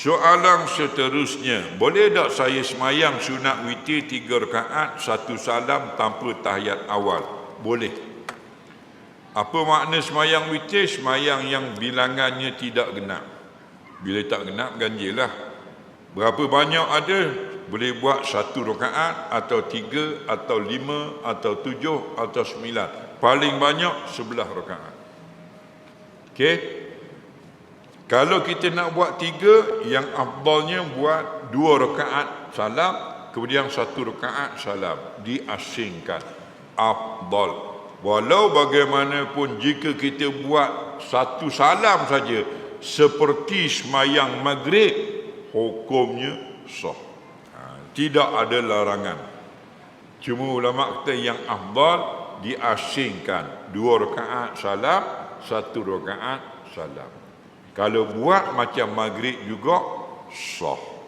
Soalan seterusnya, boleh tak saya semayang sunat witir tiga rakaat, satu salam tanpa tahiyat awal? Boleh. Apa makna semayang witir? Semayang yang bilangannya tidak genap. Bila tak genap, ganjilah. Berapa banyak ada? Boleh buat satu rakaat atau tiga atau lima atau tujuh atau sembilan. Paling banyak sebelah rakaat. Okey? Kalau kita nak buat tiga, yang afdalnya buat dua rakaat salam, kemudian satu rakaat salam. Diasingkan. Afdal. Walau bagaimanapun jika kita buat satu salam saja, seperti semayang maghrib, hukumnya sah. Ha, tidak ada larangan. Cuma ulama kata yang afdal diasingkan. Dua rakaat salam, satu rakaat salam. Kalau buat macam maghrib juga sah.